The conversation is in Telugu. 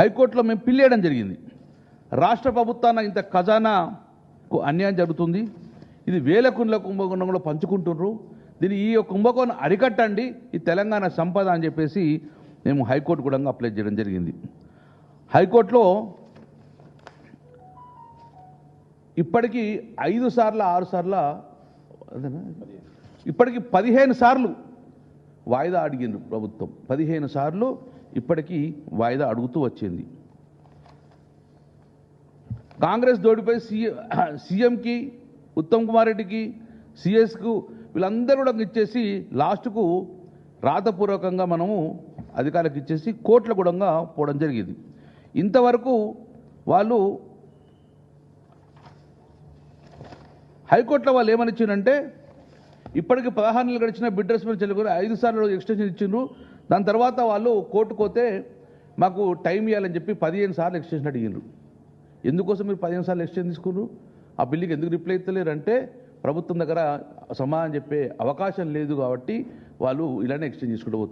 హైకోర్టులో మేము పిల్లేయడం జరిగింది. రాష్ట్ర ప్రభుత్వాన ఇంత ఖజానాకు అన్యాయం జరుగుతుంది. ఇది వేల కుండ్ల కుంభకోణం కూడా పంచుకుంటున్నారు దీని ఈ కుంభకోణం అరికట్టండి ఈ తెలంగాణ సంపద అని చెప్పేసి మేము హైకోర్టు కూడా అప్లై చేయడం జరిగింది. హైకోర్టులో ఇప్పటికీ ఐదు సార్ల ఆరు సార్ల ఇప్పటికీ ఇప్పటికి పదిహేను సార్లు వాయిదా అడిగింది ప్రభుత్వం. పదిహేను సార్లు ఇప్పటికీ వాయిదా అడుగుతూ వచ్చింది. కాంగ్రెస్ దోడిపై సీఎం సీఎంకి ఉత్తమ్ కుమార్ రెడ్డికి సిఎస్కు వీళ్ళందరూ కూడా ఇచ్చేసి లాస్ట్కు రాతపూర్వకంగా మనము అధికారులకు ఇచ్చేసి కోట్ల గూడంగా పోవడం జరిగింది. ఇంతవరకు వాళ్ళు హైకోర్టులో వాళ్ళు ఏమని ఇచ్చిందంటే ఇప్పటికి పదహారు నెలలు గడిచిన బిడ్ మీద చెల్లి ఐదు సార్లు ఎక్స్టెన్షన్ ఇచ్చిండ్రు. దాని తర్వాత వాళ్ళు కోర్టుకోతే మాకు టైం ఇవ్వాలని చెప్పి పదిహేను సార్లు ఎక్స్టెన్షన్ అడిగినారు. ఎందుకోసం మీరు పదిహేను సార్లు ఎక్స్టెన్షన్ తీసుకున్నారు? ఆ బిల్లుకి ఎందుకు రిప్లై ఇస్తలేరు అంటే ప్రభుత్వం దగ్గర సమాధానం చెప్పే అవకాశం లేదు కాబట్టి వాళ్ళు ఇలానే ఎక్స్టెండ్ చేసుకుంటూ